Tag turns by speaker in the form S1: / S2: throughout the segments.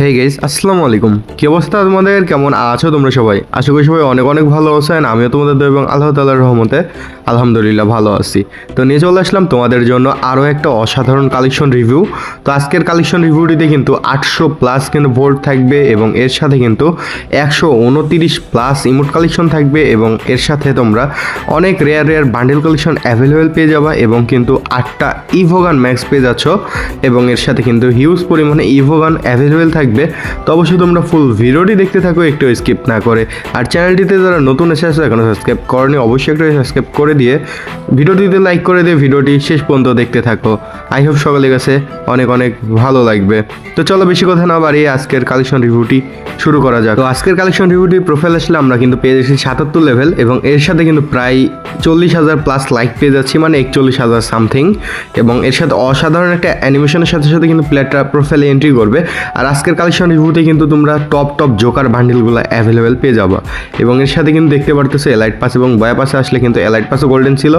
S1: হে guess আসসালামু আলাইকুম। কি অবস্থা তোমাদের? কেমন আছো তোমরা সবাই? আশা করি সবাই অনেক অনেক ভালো আছেন। আমিও তোমাদের এবং আল্লাহ তালার রহমতে আলহামদুলিল্লাহ ভালো আছি। তো নিয়ে চলে আসলাম তোমাদের জন্য আরও একটা অসাধারণ কালেকশন রিভিউ তো আজকের কালেকশন রিভিউটিতে কিন্তু আটশো প্লাস কিন্তু ভোল্ট থাকবে এবং এর সাথে কিন্তু একশো উনতিরিশ প্লাস ইমোট কালেকশন থাকবে এবং এর সাথে তোমরা অনেক rare rare bundle collection available পেয়ে যাবা এবং কিন্তু আটটা ইভোগান ম্যাক্স পেয়ে যাচ্ছ এবং এর সাথে কিন্তু হিউজ পরিমাণে ইভোগান অ্যাভেলেবেল থাকবে। তো অবশ্যই তোমরা ফুল ভিডিওটি দেখতে থাকো, একটু স্কিপ না করে। আর চ্যানেলটিতে যারা নতুন এসে আসো এখনও সাবস্ক্রাইব করনি, অবশ্যই একটু সাবস্ক্রাইব করে দিয়ে ভিডিওটিতে লাইক করে দিয়ে ভিডিওটি শেষ পর্যন্ত দেখতে থাকো। আই হোপ সকালের কাছে অনেক অনেক ভালো লাগবে। তো চলো বেশি কথা না বাড়িয়ে আজকের কালেকশন রিভিউটি শুরু করা যাক। তো আজকের কালেকশন রিভিউটি প্রোফাইল আসলে আমরা কিন্তু পেয়ে যাচ্ছি সাতাত্তর লেভেল এবং এর সাথে কিন্তু প্রায় চল্লিশ হাজার প্লাস লাইক পেয়ে যাচ্ছি মানে একচল্লিশ হাজার সামথিং এবং এর সাথে অসাধারণ একটা অ্যানিমেশনের সাথে সাথে কিন্তু প্লেয়ারটা প্রোফাইলে এন্ট্রি করবে। আর আজকের কালেকশন রিভিউতে কিন্তু তোমরা টপ টপ জোকার বান্ডেলগুলো অ্যাভেলেবেল পেয়ে যাবা। এবং এর সাথে কিন্তু দেখতে পারতেছো এলাইট পাস এবং বয়া পাসে আসলে কিন্তু এলাইট পাসও গোল্ডেন ছিল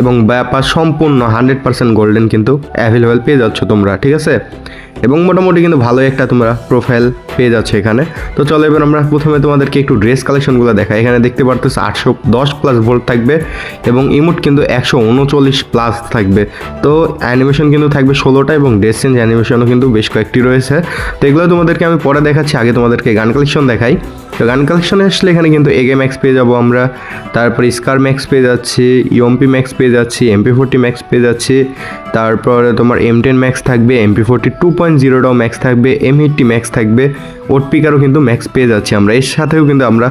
S1: এবং বয়া পাস সম্পূর্ণ হান্ড্রেড পার্সেন্ট গোল্ডেন কিন্তু অ্যাভেলেবেল পেয়ে যাচ্ছ তোমরা, ঠিক আছে? এবং মোটামুটি কিন্তু ভালোই একটা তোমরা প্রোফাইল পেয়ে যাচ্ছে এখানে। তো চলো এবার আমরা প্রথমে তোমাদেরকে একটু ড্রেস কালেকশনগুলো দেখাই। এখানে দেখতে পারতেছো আটশো দশ প্লাস ভোল্ট থাকবে এবং ইমোট কিন্তু একশো উনচল্লিশ প্লাস থাকবে। তো অ্যানিমেশন কিন্তু থাকবে ষোলোটা এবং ড্রেস চেঞ্জ অ্যানিমেশনও কিন্তু বেশ কয়েকটি রয়েছে। তো এগুলো তোমাদেরকে আমি পরে দেখাচ্ছি, আগে তোমাদেরকে গান কালেকশন দেখাই। তো গান কালেকশনে আসলে এখানে কিন্তু এগে ম্যাক্স পেয়ে যাব আমরা। তারপর স্কার ম্যাক্স পেয়ে যাচ্ছি ইউএমপি ম্যাক্স পেয়ে যাচ্ছি এমপি ফোরটি ম্যাক্স পেয়ে যাচ্ছি। তারপরে তোমার এম টেন ম্যাক্স থাকবে এমপি ফোরটি টু পয়েন্ট জিরোটাও ম্যাক্স থাকবে এম এইটটি ম্যাক্স থাকবে। ওট পিকারও কিন্তু ম্যাক্স পেয়ে যাচ্ছি আমরা। এর সাথেও কিন্তু আমরা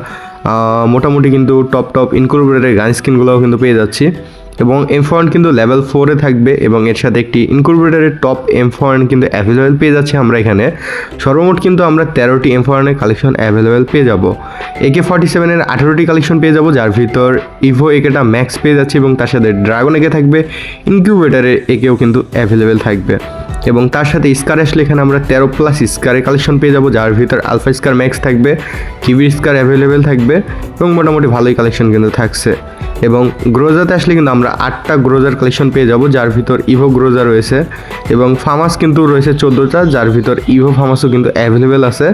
S1: মোটামুটি কিন্তু টপ টপ ইনকর্পোরেটের গান স্কিনগুলোও কিন্তু পেয়ে যাচ্ছি। এবং এম ফয়েন্ট কিন্তু লেভেল ফোরে থাকবে এবং এর সাথে একটি ইনকর্পোরেটারের টপ এম ফয়েন্ট কিন্তু অ্যাভেলেবেল পেয়ে যাচ্ছে আমরা এখানে। সর্বমোট কিন্তু আমরা তেরোটি এম ফয়েন্টের কালেকশন অ্যাভেলেবেল পেয়ে যাব। একে ফর্টি সেভেনের আঠেরোটি কালেকশন পেয়ে যাব, যার ভিতর ইভো একেটা ম্যাক্স পেয়ে যাচ্ছে এবং তার সাথে ড্রাগন একে থাকবে ইনকিউবেটারের একেও কিন্তু অ্যাভেলেবেল থাকবে। এবং তার সাথে স্কার আসলে এখানে আমরা তেরো প্লাস স্কারের কালেকশন পেয়ে যাব, যার ভিতর আলফা স্কার ম্যাক্স থাকবে কিবি স্কার অ্যাভেলেবেল থাকবে এবং মোটামুটি ভালোই কালেকশন কিন্তু থাকছে। এবং গ্রোজাতে আসলে কিন্তু আমরা আটটা গ্রোজার কালেকশন পেয়ে যাব, যার ভিতর ইভো গ্রোজা রয়েছে এবং ফার্মাস কিন্তু রয়েছে চোদ্দোটা, যার ভিতর ইভো ফার্মাসও কিন্তু অ্যাভেলেবেল আছে।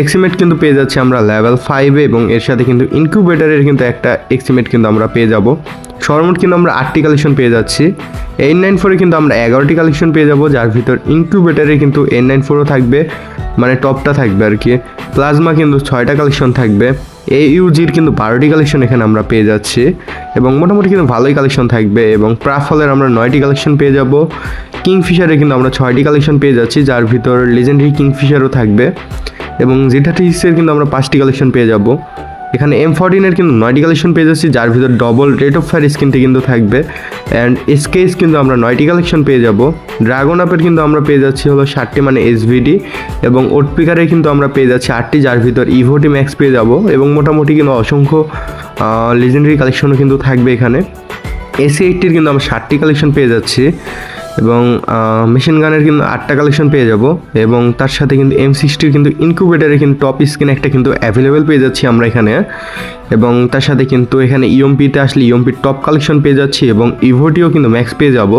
S1: এক্সিমেট কিন্তু পেয়ে যাচ্ছি আমরা লেভেল ফাইভে এবং এর সাথে কিন্তু ইনকিউবেটারের কিন্তু একটা এক্সিমেট কিন্তু আমরা পেয়ে যাব। সর্বমোট কিন্তু আমরা আটটি কালেকশন পেয়ে যাচ্ছি। এইট নাইন ফোরে কিন্তু আমরা এগারোটি কালেকশন পেয়ে যাব, যার ভিতর ইনকিউবেটারে কিন্তু এইট নাইন ফোরও থাকবে মানে টপটা থাকবে আর কি। প্লাজমা কিন্তু ছয়টা কালেকশন থাকবে। এই ইউজির কিন্তু বারোটি কালেকশন এখানে আমরা পেয়ে যাচ্ছি এবং মোটামুটি কিন্তু ভালোই কালেকশন থাকবে এবং প্রাফলের আমরা নয়টি কালেকশন পেয়ে যাব। কিংফিশারে কিন্তু আমরা ছয়টি কালেকশন পেয়ে যাচ্ছি, যার ভিতর লেজেন্ডারি কিংফিশারও থাকবে এবং জেঠাটিসের কিন্তু আমরা পাঁচটি কালেকশন পেয়ে যাব। এখানে এম ফোরটিনের কিন্তু নয়টি কালেকশন পেয়ে যাচ্ছি, যার ভিতর ডবল রেট অফ ফায়ার স্কিনটি কিন্তু থাকবে। অ্যান্ড এসকেএস কিন্তু আমরা নয়টি কালেকশন পেয়ে যাব। ড্রাগন আপের কিন্তু আমরা পেয়ে যাচ্ছি হলো ষাটটি মানে এসভিডি এবং ওটপিকারে কিন্তু আমরা পেয়ে যাচ্ছি আটটি, যার ভিতর ইভোটি ম্যাক্স পেয়ে যাব। এবং মোটামুটি কিন্তু অসংখ্য লিজেন্ডারি কালেকশনও কিন্তু থাকবে এখানে। এসি এইটটির কিন্তু আমরা ষাটটি কালেকশন পেয়ে যাচ্ছি। এবং মেশিন গানের কিন্তু আটটা কালেকশন পেয়ে যাব এবং তার সাথে কিন্তু এম সিক্সটির কিন্তু ইনকিউবেটারের কিন্তু টপ স্ক্রিন একটা কিন্তু অ্যাভেলেবেল পেয়ে যাচ্ছি আমরা এখানে। এবং তার সাথে কিন্তু এখানে ইএমপিতে আসলে ইএমপির টপ কালেকশন পেয়ে যাচ্ছি এবং ইভোটিও কিন্তু ম্যাক্স পেয়ে যাব।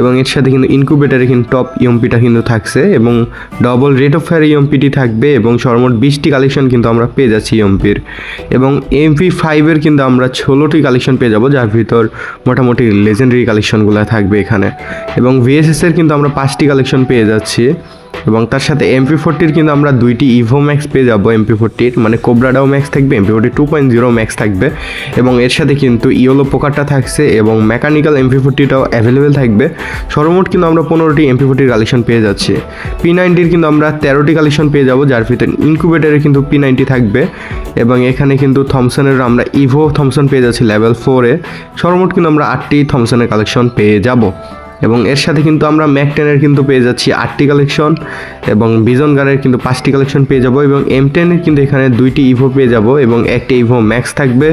S1: এবং এর সাথে কিন্তু ইনকিউবেটারে কিন্তু টপ ইএমপিটা কিন্তু থাকছে এবং ডবল রেট অফ ফায়ার ইএমপিটি থাকবে এবং সর্বমোট বিশটি কালেকশন কিন্তু আমরা পেয়ে যাচ্ছি ইএমপির এবং এমপি ফাইভের কিন্তু আমরা ষোলোটি কালেকশন পেয়ে যাব, যার ভিতর মোটামুটি লেজেন্ডারি কালেকশনগুলো থাকবে এখানে। এবং ভিএসএসের কিন্তু আমরা পাঁচটি কালেকশন পেয়ে যাচ্ছি। এবং তার সাথে এমপি ফোরটির কিন্তু আমরা দুইটি ইভো ম্যাক্স পেয়ে যাব এমপি ফোরটির মানে কোবরাডাও ম্যাক্স থাকবে MP forty two point zero max থাকবে এবং এর সাথে কিন্তু ইয়েলো পোকারটা থাকছে এবং মেকানিক্যাল এমপি ফোরটিটাও অ্যাভেলেবেল থাকবে। সর্বমোট কিন্তু আমরা পনেরোটি এমপি ফোরটির কালেকশন পেয়ে যাচ্ছি। পি নাইনটির কিন্তু আমরা তেরোটি কালেকশন পেয়ে যাব, যার ভিতরে ইনকিউবেটারে কিন্তু পি নাইনটি থাকবে এবং এখানে কিন্তু থমসনের আমরা ইভো থমসন পেয়ে যাচ্ছি লেভেল ফোরে সর্বমোট কিন্তু আমরা আটটি থমসনের কালেকশন পেয়ে যাব। এবং এর সাথে কিন্তু আমরা ম্যাক টেনের কিন্তু পেয়ে যাচ্ছি আটটি কালেকশন এবং বিজন গানের কিন্তু পাঁচটি কালেকশন পেয়ে যাব এবং এম টেনের কিন্তু এখানে দুইটি ইভো পেয়ে যাব এবং একটি ইভো ম্যাক্স থাকবে।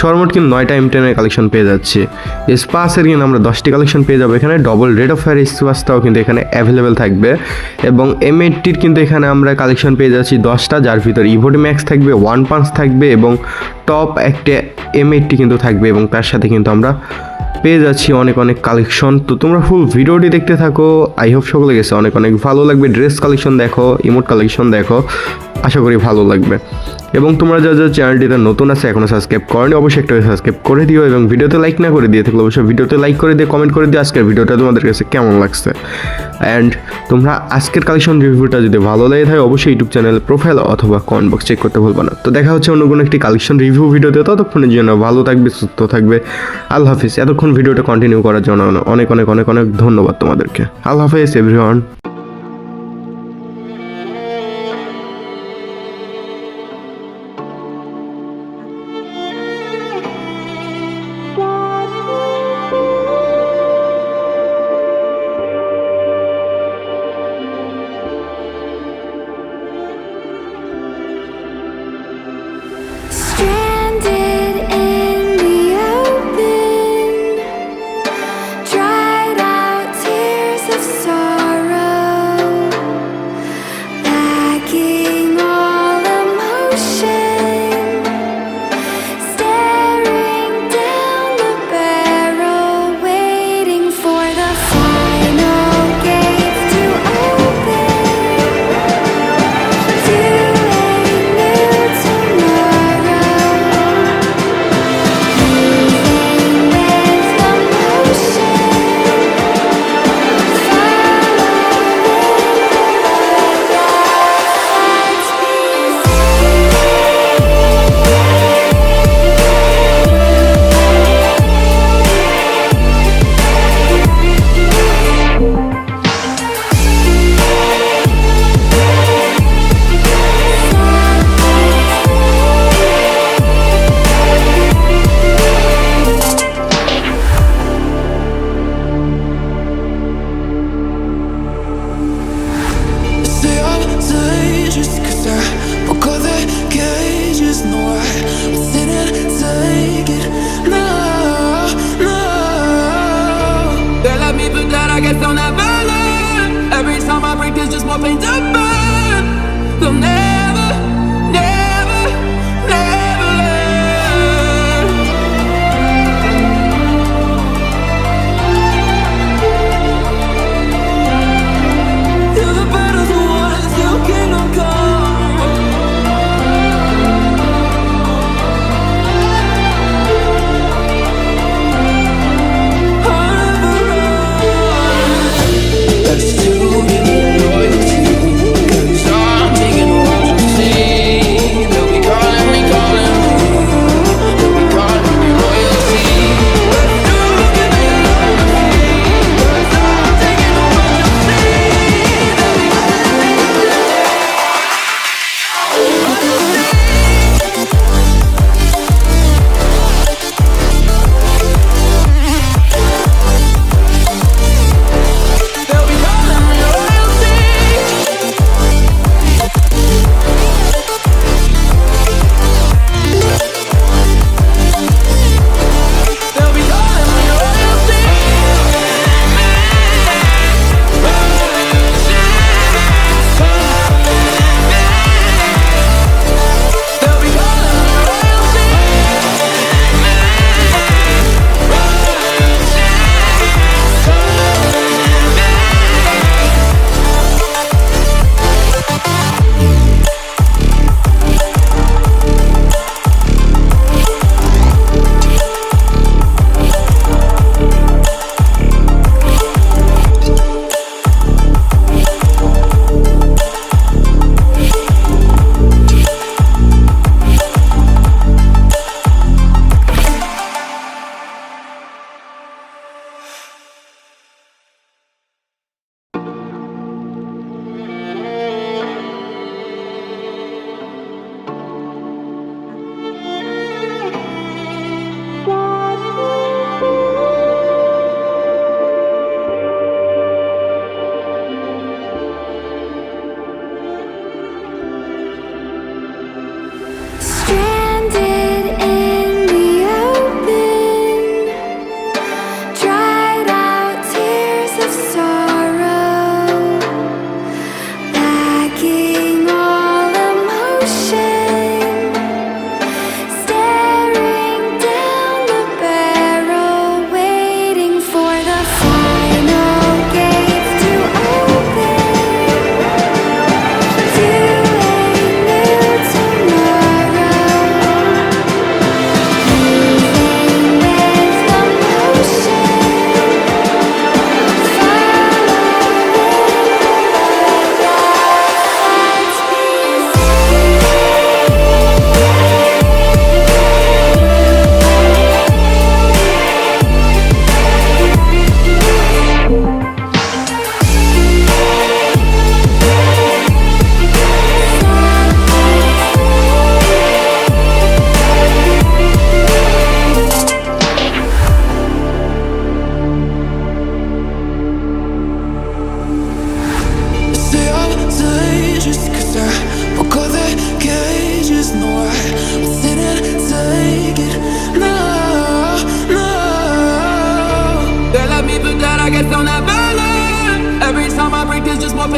S1: সর্বমোট কিন্তু নয়টা এম টেনের কালেকশন পেয়ে যাচ্ছে। স্পাসের কিন্তু আমরা দশটি কালেকশন পেয়ে যাব এখানে। ডবল রেড অফ ফায়ার স্পাসটাও কিন্তু এখানে অ্যাভেলেবেল থাকবে এবং এম এইটটির কিন্তু এখানে আমরা কালেকশন পেয়ে যাচ্ছি দশটা, যার ভিতর ইভোটি ম্যাক্স থাকবে ওয়ান পাঞ্চ থাকবে এবং টপ একটা এম এইটটি কিন্তু থাকবে এবং তার সাথে কিন্তু আমরা পেয়ে যাচ্ছি অনেক অনেক কালেকশন তো তোমরা ফুল ভিডিওটি দেখতে থাকো। আই হোপ সকলে গেছে। অনেক অনেক ভালো লাগবে। ড্রেস কালেকশন দেখো ইমোট কালেকশন দেখো। আশা করি ভালো লাগবে। এবং তোমরা যা যা চ্যানেলটিতে নতুন আছে এখনও সাবস্ক্রাইব করেনি, অবশ্যই একটা সাবস্ক্রাইব করে দিও এবং ভিডিওতে লাইক না করে দিয়ে থাকলে অবশ্যই ভিডিওতে লাইক করে দিয়ে কমেন্ট করে দিও আজকের ভিডিওটা তোমাদের কাছে কেমন লাগছে। অ্যান্ড তোমরা আজকের কালেকশন রিভিউটা যদি ভালো লাগে থাকে, অবশ্যই ইউটিউব চ্যানেলের প্রোফাইল অথবা কমেন্ট বক্স চেক করতে ভুলবা না। তো দেখা হচ্ছে অন্য কোনো একটি কালেকশন রিভিউ ভিডিওতে, ততক্ষণের জন্য ভালো থাকবে, সুস্থ থাকবে। আল্লাহ হাফিজ। এতক্ষণ ভিডিওটা কন্টিনিউ করার জন্য অনেক অনেক অনেক অনেক ধন্যবাদ তোমাদেরকে। আল্লাহ হাফিজ এভরিওয়ান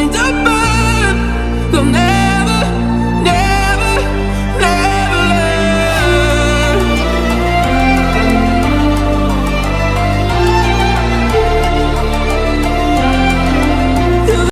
S2: open door.